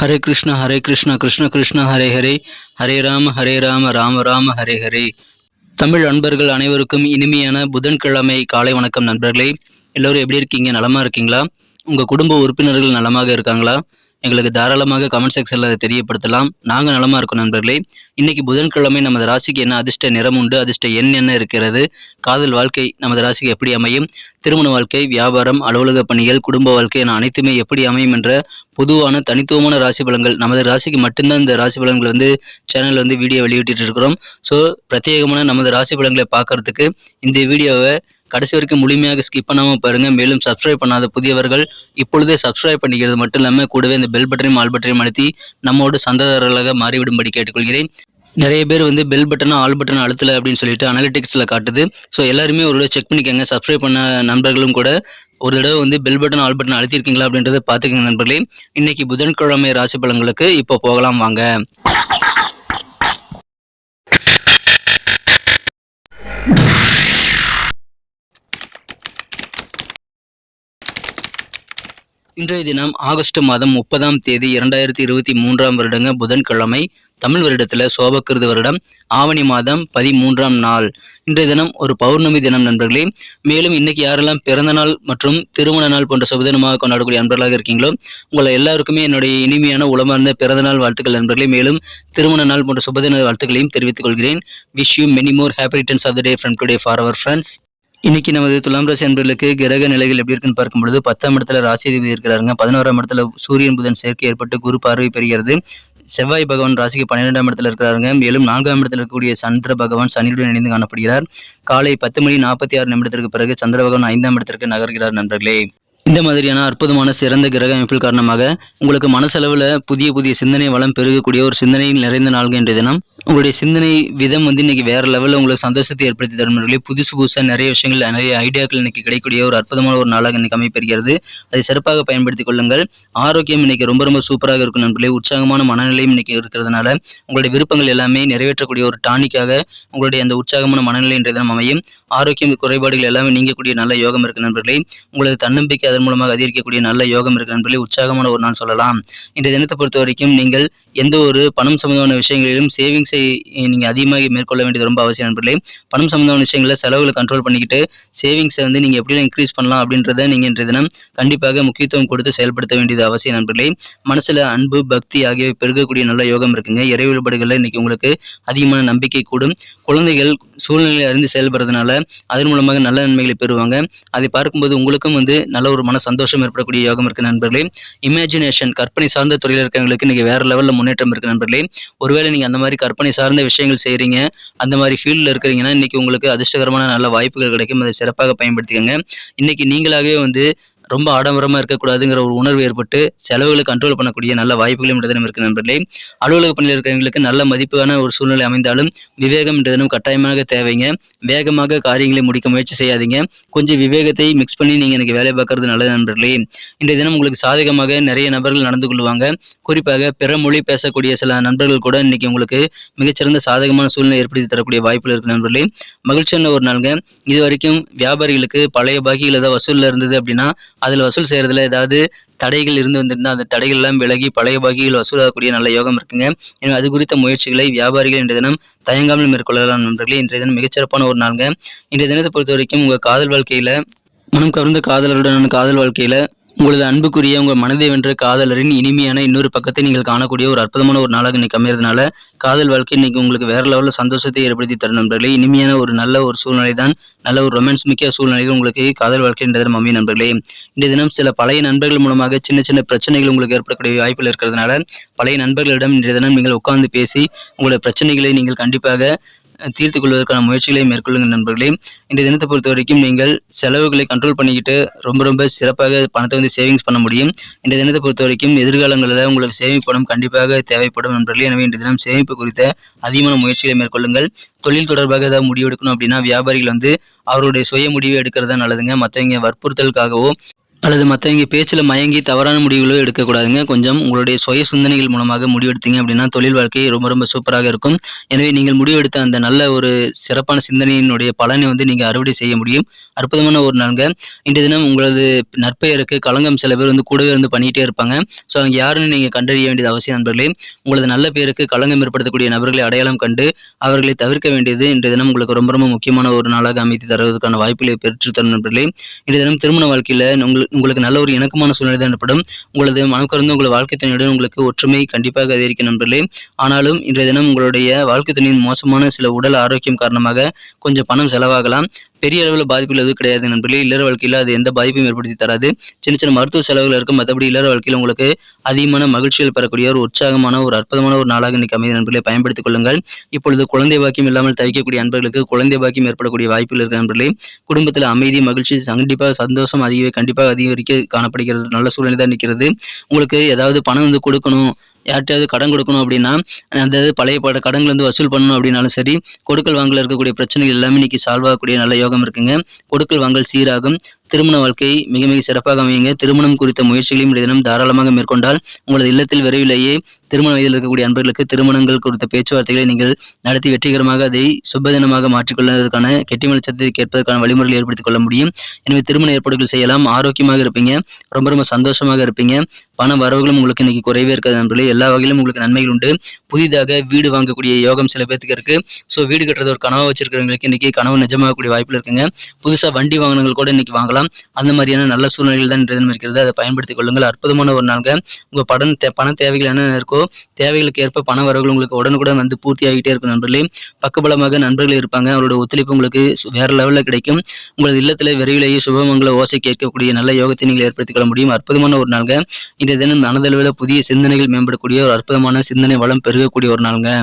ஹரே கிருஷ்ணா ஹரே கிருஷ்ணா கிருஷ்ண கிருஷ்ணா ஹரே ஹரே. ஹரே ராம ஹரே ராம ராம ராம ஹரே ஹரே. தமிழ் அன்பர்கள் அனைவருக்கும் இனிமையான புதன்கிழமை காலை வணக்கம் நண்பர்களே. எல்லோரும் எப்படி இருக்கீங்க? நலமா இருக்கீங்களா? உங்கள் குடும்ப உறுப்பினர்கள் நலமாக இருக்காங்களா? எங்களுக்கு தாராளமாக கமெண்ட் செக்ஷனில் அதை தெரியப்படுத்தலாம். நாங்கள் நலமாக இருக்கோம் நண்பர்களே. இன்னைக்கு புதன்கிழமை நமது ராசிக்கு என்ன அதிர்ஷ்ட நிறம் உண்டு அதிர்ஷ்ட எண் என்ன இருக்கிறது? காதல் வாழ்க்கை நமது ராசிக்கு எப்படி அமையும்? திருமண வாழ்க்கை வியாபாரம் அலுவலக பணிகள் குடும்ப வாழ்க்கை என அனைத்துமே எப்படி அமையும் என்ற பொதுவான தனித்துவமான ராசி பலன்கள். நமது ராசிக்கு மட்டும்தான் இந்த ராசி பலன்கள் வந்து சேனலில் வந்து வீடியோ வெளியிட்டு இருக்கிறோம். ஸோ பிரத்யேகமான நமது ராசி பலன்களை பார்க்கறதுக்கு இந்த வீடியோவை கடைசி வரைக்கும் முழுமையாக ஸ்கிப் பண்ணாமல் பாருங்கள் மேலும் சப்ஸ்கிரைப் பண்ணாத புதியவர்கள் இப்பொழுதே சப்ஸ்கிரைப் பண்ணிக்கிறது மட்டும் இல்லாமல் கூடவே இந்த பெல் பட்டனையும் ஆல் பட்டனையும் அழுத்தி நம்மோடு சந்ததாரர்களாக மாறிவிடும்படி கேட்டுக்கொள்கிறேன். நிறைய பேர் வந்து பெல் பட்டனும் ஆல் பட்டன் அழுத்தலை அப்படின்னு சொல்லிட்டு அனலிட்டிக்ஸில் காட்டுது. ஸோ எல்லாருமே ஒரு தடவை செக் பண்ணிக்கோங்க. சப்ஸ்கிரைப் பண்ண நண்பர்களும் கூட ஒரு தடவை வந்து பெல் பட்டன் ஆல் பட்டன் அழுத்திருக்கீங்களா அப்படின்றத பார்த்துக்கங்க நண்பர்களே. இன்னைக்கு புதன்கிழமை ராசி பலன்களுக்கு இப்போ போகலாம் வாங்க. இன்றைய தினம் ஆகஸ்ட் மாதம் முப்பதாம் தேதி இரண்டாயிரத்தி இருபத்தி மூன்றாம் வருடங்க புதன்கிழமை தமிழ் வருடத்தில் சோபக்கிருது வருடம். ஆவணி மாதம் பதிமூன்றாம் நாள். இன்றைய தினம் ஒரு பௌர்ணமி தினம் நண்பர்களே. மேலும் இன்னைக்கு யாரெல்லாம் பிறந்த நாள் மற்றும் திருமண நாள் போன்ற சுபதினமாக கொண்டாடக்கூடிய நண்பர்களாக இருக்கீங்களோ உங்களை எல்லாருக்குமே என்னுடைய இனிமையான உளமார்ந்த பிறந்த நாள் வாழ்த்துக்கள் நண்பர்களே. மேலும் திருமண நாள் போன்ற சுபதின வாழ்த்துக்களையும் தெரிவித்துக் கொள்கிறேன். Wish you many more happy returns of the day from today for our friends இன்னைக்கு நமது துலாம் ராசி அன்பர்களுக்கு கிரக நிலைகள் எப்படி இருக்குன்னு பார்க்கும்பொழுது பத்தாம் இடத்துல ராசி அதிபதி இருக்கிறாருங்க. பதினோராம் இடத்துல சூரியன் புதன் சேர்க்கை ஏற்பட்டு குரு பார்வை பெறுகிறது. செவ்வாய் பகவான் ராசிக்கு பன்னிரெண்டாம் இடத்துல இருக்கிறாருங்க. மேலும் நான்காம் இடத்துல இருக்கக்கூடிய சந்திர பகவான் சனியுடன் இணைந்து காணப்படுகிறார். காலை பத்து மணி நாற்பத்தி ஆறு நிமிடத்திற்கு பிறகு சந்திர பகவான் ஐந்தாம் இடத்திற்கு நகர்கிறார் நண்பர்களே. இந்த மாதிரியான அற்புதமான சிறந்த கிரக அமைப்பில் காரணமாக உங்களுக்கு மனசளவில் புதிய புதிய சிந்தனை வளம் பெருகக்கூடிய ஒரு சிந்தனையில் நிறைந்த நாள்கள் இன்றைய தினம் உங்களுடைய சிந்தனை விதம் வந்து இன்னைக்கு வேற லெவலில் உங்களுக்கு சந்தோஷத்தை ஏற்படுத்தி தரும் நண்பர்களே புதுசு புதுசாக நிறைய விஷயங்கள் நிறைய ஐடியாக்கள் இன்னைக்கு கிடைக்கக்கூடிய ஒரு அற்புதமான ஒரு நாளாக இன்னைக்கு அமைப்பெறுகிறது அதை சிறப்பாக பயன்படுத்திக் கொள்ளுங்கள். ஆரோக்கியம் இன்னைக்கு ரொம்ப ரொம்ப சூப்பராக இருக்கும் நண்பர்களே. உற்சாகமான மனநிலையும் இன்னைக்கு இருக்கிறதுனால உங்களுடைய விருப்பங்கள் எல்லாமே நிறைவேற்றக்கூடிய ஒரு டானிக்காக உங்களுடைய அந்த உற்சாகமான மனநிலை இன்றைய தினம் அமையும். ஆரோக்கியம் குறைபாடுகள் எல்லாமே நீங்கக்கூடிய நல்ல யோகம் இருக்கு நண்பர்களே. உங்களது தன்னம்பிக்கை அதன் மூலமாக அதிகரிக்கக்கூடிய நல்ல யோகம் இருக்கு நண்பர்களே. உற்சாகமான ஒரு நாள் சொல்லலாம். இன்றைய தினத்தை பொறுத்த வரைக்கும் நீங்கள் எந்த ஒரு பணம் சம்பந்தமான விஷயங்களிலும் சேவிங்ஸ் நீங்கள் அதிகமாக மேற்கொள்ள வேண்டியது ரொம்ப அவசியம் நண்பர்களே. பணம் சம்பந்தமான விஷயங்களில் செலவுகளை கண்ட்ரோல் பண்ணிக்கிட்டு சேவிங்ஸை வந்து நீங்கள் எப்படிலாம் இன்க்ரீஸ் பண்ணலாம் அப்படின்றத நீங்கள் இன்றைய தினம் கண்டிப்பாக முக்கியத்துவம் கொடுத்து செயல்படுத்த வேண்டியது அவசியம் நண்பர்களே. மனசில் அன்பு பக்தி ஆகியவை பெருகக்கூடிய நல்ல யோகம் இருக்குங்க. இறை வழிபாடுகளில் இன்னைக்கு உங்களுக்கு அதிகமான நம்பிக்கை கூடும். குழந்தைகள் சூழ்நிலை அறிந்து செயல்படுறதுனால அதன் மூலமாக நல்ல நன்மைகளை பெறுவாங்க. அதை பார்க்கும்போது உங்களுக்கும் வந்து நல்ல ஒரு மன சந்தோஷம் ஏற்படக்கூடிய யோகம் இருக்கு நண்பர்களே. இமேஜினேஷன் கற்பனை சார்ந்த துறையில் இருக்கிறவங்களுக்கு இன்னைக்கு வேற லெவலில் முன்னேற்றம் இருக்கு நண்பர்களே. ஒருவேளை நீங்கள் அந்த மாதிரி கற்பனை சார்ந்த விஷயங்கள் செய்கிறீங்க அந்த மாதிரி ஃபீல்டில் இருக்கிறீங்கன்னா இன்னைக்கு உங்களுக்கு அதிர்ஷ்டகரமான நல்ல வாய்ப்புகள் கிடைக்கும். அதை சிறப்பாக பயன்படுத்திக்கோங்க. இன்னைக்கு நீங்களாகவே வந்து ரொம்ப ஆடம்பரமாக இருக்கக்கூடாதுங்கிற ஒரு உணர்வு ஏற்பட்டு செலவுகளை கண்ட்ரோல் பண்ணக்கூடிய நல்ல வாய்ப்புகளும் இந்த தினம் இருக்கு நண்பர்களே. அலுவலக பணியில் இருக்கிறவங்களுக்கு நல்ல மதிப்பான ஒரு சூழ்நிலை அமைந்தாலும் விவேகம் இந்த தினம் கட்டாயமாக தேவைங்க. வேகமாக காரியங்களை முடிக்க முயற்சி செய்யாதீங்க. கொஞ்சம் விவேகத்தை மிக்ஸ் பண்ணி நீங்கள் எனக்கு வேலை பார்க்கறது நல்லது நண்பர்களே. இன்றைய தினம் உங்களுக்கு சாதகமாக நிறைய நபர்கள் நடந்து கொள்வாங்க. குறிப்பாக பிற மொழி பேசக்கூடிய சில நண்பர்கள் கூட இன்னைக்கு உங்களுக்கு மிகச்சிறந்த சாதகமான சூழ்நிலை ஏற்படுத்தி தரக்கூடிய வாய்ப்புகள் இருக்கு நண்பர்களே. மகிழ்ச்சியான ஒரு நாளுங்க. இது வரைக்கும் வியாபாரிகளுக்கு பழைய பாக்கிகள் ஏதாவது வசூலில் இருந்தது அப்படின்னா அதில் வசூல் செய்கிறதுல ஏதாவது தடைகள் இருந்து வந்திருந்தால் அந்த தடைகள் எல்லாம் விலகி பழைய வகையில் வசூலாகக்கூடிய நல்ல யோகம் இருக்குங்க. எனவே அது குறித்த முயற்சிகளை வியாபாரிகள் இன்றைய தினம் தயங்காமல் மேற்கொள்ளலாம் நண்பர்களே. இன்றைய தினம் மிகச்சிறப்பான ஒரு நாளுங்க. இன்றைய தினத்தை பொறுத்த வரைக்கும் உங்கள் காதல் வாழ்க்கையில் மனம் கவர்ந்த காதலருடனான காதல் வாழ்க்கையில் உங்களது அன்புக்குரிய உங்கள் மனதை வென்ற காதலரின் இனிமையான இன்னொரு பக்கத்தை நீங்கள் காணக்கூடிய ஒரு அற்புதமான ஒரு நாளாக இன்னைக்கு அமையறதுனால காதல் வாழ்க்கை இன்னைக்கு உங்களுக்கு வேற லெவலில் சந்தோஷத்தை ஏற்படுத்தி தரும் நண்பர்களே. இனிமையான ஒரு நல்ல ஒரு சூழ்நிலை தான் நல்ல ஒரு ரொமான்ஸ் மிக்க சூழ்நிலைகள் உங்களுக்கு காதல் வாழ்க்கை என்ற தினம் அமையும் நண்பர்களே. இந்த தினம் சில பழைய நண்பர்கள் மூலமாக சின்ன சின்ன பிரச்சனைகள் உங்களுக்கு ஏற்படக்கூடிய வாய்ப்புகள் இருக்கிறதுனால பழைய நண்பர்களிடம் இன்றைய தினம் நீங்கள் உட்கார்ந்து பேசி உங்களுடைய பிரச்சனைகளை நீங்கள் கண்டிப்பாக தீர்த்து கொள்வதற்கான முயற்சிகளை மேற்கொள்ளுங்கள் நண்பர்களே. இந்த தினத்தை பொறுத்த வரைக்கும் நீங்கள் செலவுகளை கண்ட்ரோல் பண்ணிக்கிட்டு ரொம்ப ரொம்ப சிறப்பாக பணத்தை வந்து சேவிங்ஸ் பண்ண முடியும். இந்த தினத்தை பொறுத்த வரைக்கும் எதிர்காலங்களில் உங்களுக்கு சேமிப்பு பணம் கண்டிப்பாக தேவைப்படும் நண்பர்களே. எனவே இந்த தினம் சேமிப்பு குறித்த அதிகமான முயற்சிகளை மேற்கொள்ளுங்கள். தொழில் தொடர்பாக ஏதாவது முடிவு எடுக்கணும் அப்படின்னா வியாபாரிகள் வந்து அவருடைய சுய முடிவை எடுக்கிறது தான் நல்லதுங்க. மற்றவங்க வற்புறுத்தலுக்காகவோ அல்லது மற்றவங்க பேச்சில் மயங்கி தவறான முடிவுகளோ எடுக்கக்கூடாதுங்க. கொஞ்சம் உங்களுடைய சுய சிந்தனைகள் மூலமாக முடிவெடுத்தீங்க அப்படின்னா தொழில் வாழ்க்கை ரொம்ப ரொம்ப சூப்பராக இருக்கும். எனவே நீங்கள் முடிவெடுத்த அந்த நல்ல ஒரு சிறப்பான சிந்தனையினுடைய பலனை வந்து நீங்கள் அறுவடை செய்ய முடியும். அற்புதமான ஒரு நாள்ங்க. இன்றைய தினம் உங்களது நற்பெயருக்கு களங்கம் சில பேர் வந்து கூடவே வந்து பண்ணிகிட்டே இருப்பாங்க. ஸோ அவங்க யாருன்னு நீங்கள் கண்டறிய வேண்டியது அவசியம் நண்பர்களே. உங்களது நல்ல பேருக்கு களங்கம் ஏற்படுத்தக்கூடிய நபர்களை அடையாளம் கண்டு அவர்களை தவிர்க்க வேண்டியது இன்றைய தினம் உங்களுக்கு ரொம்ப ரொம்ப முக்கியமான ஒரு நாளாக அமைத்து தருவதற்கான வாய்ப்புகளை பெற்று தரும் நண்பர்களே. இன்றைய தினம் திருமண வாழ்க்கையில் உங்களுக்கு உங்களுக்கு நல்ல ஒரு இணக்கமான சூழ்நிலை தான் ஏற்படும் உங்களது மனக்கருந்து உங்கள் வாழ்க்கை துணையுடன் உங்களுக்கு ஒற்றுமை கண்டிப்பாக அதிகரிக்கும் நண்பர்களே. ஆனாலும் இன்றைய தினம் உங்களுடைய வாழ்க்கை துணையின் மோசமான சில உடல் ஆரோக்கியம் காரணமாக கொஞ்சம் பணம் செலவாகலாம். பெரிய அளவில் பாதிப்புகள் எதுவும் கிடையாது நண்பர்களே. இல்லற வாழ்க்கையில் அது எந்த பாதிப்பையும் ஏற்படுத்தி தராது. சின்ன சின்ன மருத்துவ செலவுகள் இருக்கும். மற்றபடி இல்லற வாழ்க்கையில் உங்களுக்கு அதிகமான மகிழ்ச்சிகள் பெறக்கூடிய ஒரு உற்சாகமான ஒரு அற்புதமான ஒரு நாளாக இன்னைக்கு அமைதி நண்பர்களை. பயன்படுத்திக் கொள்ளுங்கள். இப்பொழுது குழந்தை பாக்கியம் இல்லாமல் தவிக்கக்கூடிய நண்பர்களுக்கு குழந்தை பாக்கியம் ஏற்படக்கூடிய வாய்ப்புகள் இருக்க நண்பர்களே. குடும்பத்தில் அமைதி மகிழ்ச்சி கண்டிப்பாக சந்தோஷம் அதிக கண்டிப்பாக அதிகரிக்க காணப்படுகிறது. நல்ல சூழ்நிலை தான் நிற்கிறது. உங்களுக்கு ஏதாவது பணம் வந்து கொடுக்கணும் யார்கிட்டயாவது கடன் கொடுக்கணும் அப்படின்னா அந்த பழைய பட கடன்கள் வந்து வசூல் பண்ணணும் அப்படின்னாலும் சரி கொடுக்கல் வாங்கல இருக்கக்கூடிய பிரச்சனைகள் எல்லாமே இன்னைக்கு சால்வ் ஆகக்கூடிய நல்ல யோகம் இருக்குங்க. கொடுக்கல் வாங்கல் சீராகும். திருமண வாழ்க்கை மிக மிக சிறப்பாக அமையுங்க. திருமணம் குறித்த முயற்சிகளையும் தினம் தாராளமாக மேற்கொண்டால் உங்களது இல்லத்தில் விரைவிலேயே திருமண வயதில் இருக்கக்கூடிய அன்பர்களுக்கு திருமணங்கள் கொடுத்த பேச்சுவார்த்தைகளை நீங்கள் நடத்தி வெற்றிகரமாக அதை சுபதினமாக மாற்றிக்கொள்வதற்கான கெட்டிமலை சத்தத்தை கேட்பதற்கான வழிமுறைகளை ஏற்படுத்திக் கொள்ள முடியும். எனவே திருமண ஏற்பாடுகள் செய்யலாம். ஆரோக்கியமாக இருப்பீங்க. ரொம்ப ரொம்ப சந்தோஷமாக இருப்பீங்க. பண வரவுகளும் உங்களுக்கு இன்னைக்கு குறைவே இருக்காது நண்பர்களே. எல்லா வகையிலும் உங்களுக்கு நன்மைகள் உண்டு. புதிதாக வீடு வாங்கக்கூடிய யோகம் சில பேர்த்துக்கு இருக்கு. ஸோ வீடு கட்டுறது ஒரு கனவு வச்சிருக்கிறவங்களுக்கு இன்னைக்கு கனவு நிஜமாகக்கூடிய வாய்ப்பு இருக்குங்க. புதுசாக வண்டி வாகனங்கள் கூட இன்னைக்கு வாங்கலாம். அந்த மாதிரியான நல்ல சூழ்நிலைகள் தான் இருக்கிறது. அதை பயன்படுத்திக் கொள்ளுங்கள். அற்புதமான ஒரு நாள்கள் உங்கள் படம் பண தேவைகள் என்னென்ன இருக்கோ தேவைகளுக்கு ஏற்ப பண வரவுகள் உங்களுக்கு உடனுக்குடன் வந்து பூர்த்தி ஆகிட்டே இருக்கும் நண்பர்களே. பக்கபலமாக நண்பர்கள் இருப்பாங்க. அவரோட ஒத்துழைப்பு உங்களுக்கு வேற லெவலில் கிடைக்கும். உங்களது இல்லத்தில் விரைவிலேயே சுபமங்கள ஓசை கேட்கக்கூடிய நல்ல யோகத்தை நீங்கள் ஏற்படுத்திக் கொள்ள முடியும். அற்புதமான ஒரு நாள்ங்க. இன்றைய தினம் மனதளவில் புதிய சிந்தனைகள் மேம்படக்கூடிய ஒரு அற்புதமான சிந்தனை வளம் பெருகக்கூடிய ஒரு நாளுங்க.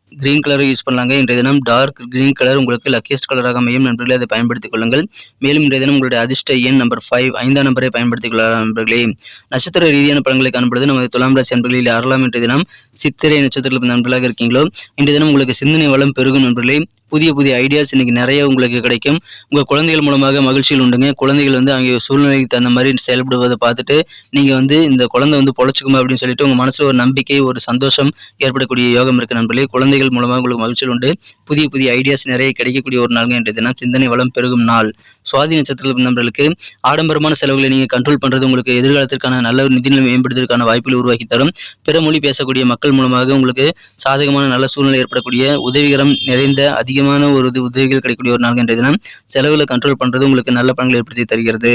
கிரீன் கலரை யூஸ் பண்ணலாங்க. இன்றைய தினம் டார்க் கிரீன் கலர் உங்களுக்கு லக்கியஸ்ட் கலராக அமையும் நண்பர்களே அதை பயன்படுத்திக் கொள்ளுங்கள். மேலும் இன்றைய தினம் உங்களுடைய அதிர்ஷ்ட எண் நம்பர் ஃபைவ் ஐந்தாம் நம்பரை பயன்படுத்திக் கொள்ளலாம் நண்பர்களே. நட்சத்திர ரீதியான படங்களை காணப்படுது நமது துலாம் ராசி நண்பர்களில் யாரெல்லாம் இன்றைய தினம் சித்திரை நட்சத்திரத்தில் நண்பர்களாக இருக்கீங்களோ இன்றைய தினம் உங்களுக்கு சிந்தனை வளம் பெருகும் நண்பர்களே. புதிய புதிய ஐடியாஸ் இன்னைக்கு நிறைய உங்களுக்கு கிடைக்கும். உங்கள் குழந்தைகள் மூலமாக மகிழ்ச்சிகள் உண்டுங்க. குழந்தைகள் வந்து அவங்க சூழ்நிலைக்கு தகுந்த மாதிரி செயல்படுவதை பார்த்துட்டு நீங்கள் வந்து இந்த குழந்தை வந்து பொழைச்சிக்குமா அப்படின்னு சொல்லிட்டு உங்கள் மனசில் ஒரு நம்பிக்கை ஒரு சந்தோஷம் ஏற்படக்கூடிய யோகம் இருக்கு நண்பர்களே. குழந்தைகள் மூலமாக உங்களுக்கு மகிழ்ச்சியில் உண்டு. புதிய புதிய ஐடியாஸ் நிறைய கிடைக்கக்கூடிய ஒரு நாள் என்று தினம். சிந்தனை வளம் பெருகும் நாள். சுவாதி நட்சத்திரத்தில் நண்பர்களுக்கு ஆடம்பரமான செலவுகளை நீங்கள் கண்ட்ரோல் பண்ணுறது உங்களுக்கு எதிர்காலத்திற்கான நல்ல ஒரு நிதிநிலை மேம்படுத்துவதற்கான வாய்ப்புகளை உருவாக்கி தரும். பிற மொழி பேசக்கூடிய மக்கள் மூலமாக உங்களுக்கு சாதகமான நல்ல சூழ்நிலை ஏற்படக்கூடிய உதவிகரம் நிறைந்த அதிகமான ஒரு உதவிகள் கிடைக்கக்கூடிய ஒரு நாள் என்ற தினம். செலவுகளை கண்ட்ரோல் பண்ணுறது உங்களுக்கு நல்ல பலன்களை ஏற்படுத்தி தருகிறது.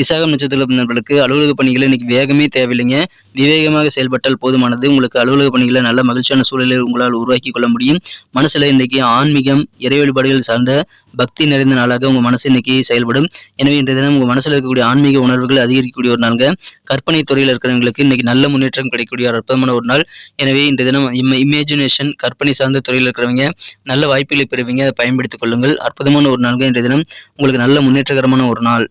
விசாகம் நட்சத்திர நண்பர்களுக்கு அலுவலக பணிகளை இன்னைக்கு வேகமே தேவையில்லைங்க. விவேகமாக செயல்பட்டால் போதுமானது. உங்களுக்கு அலுவலக பணிகளை நல்ல மகிழ்ச்சியான சூழலை உங்களால் உருவாக்கி கொள்ள முடியும். மனசுல இன்னைக்கு ஆன்மீகம் இறை வழிபாடுகள் சார்ந்த பக்தி நிறைந்த நாளாக உங்க மனசு இன்னைக்கு செயல்படும். எனவே இன்றைய தினம் உங்க மனசுல இருக்கக்கூடிய ஆன்மீக உணர்வுகள் அதிகரிக்கக்கூடிய ஒரு நாளுங்க. கற்பனை துறையில் இருக்கிறவங்களுக்கு இன்னைக்கு நல்ல முன்னேற்றம் கிடைக்கக்கூடிய ஒரு அற்புதமான ஒரு நாள். எனவே இன்றைய தினம் இமேஜினேஷன் கற்பனை சார்ந்த துறையில் இருக்கிறவங்க நல்ல வாய்ப்புகளை பெறுவீங்க. அதை பயன்படுத்திக் கொள்ளுங்கள். அற்புதமான ஒரு நாள்ங்க இன்றைய தினம். உங்களுக்கு நல்ல முன்னேற்றகரமான ஒரு நாள்.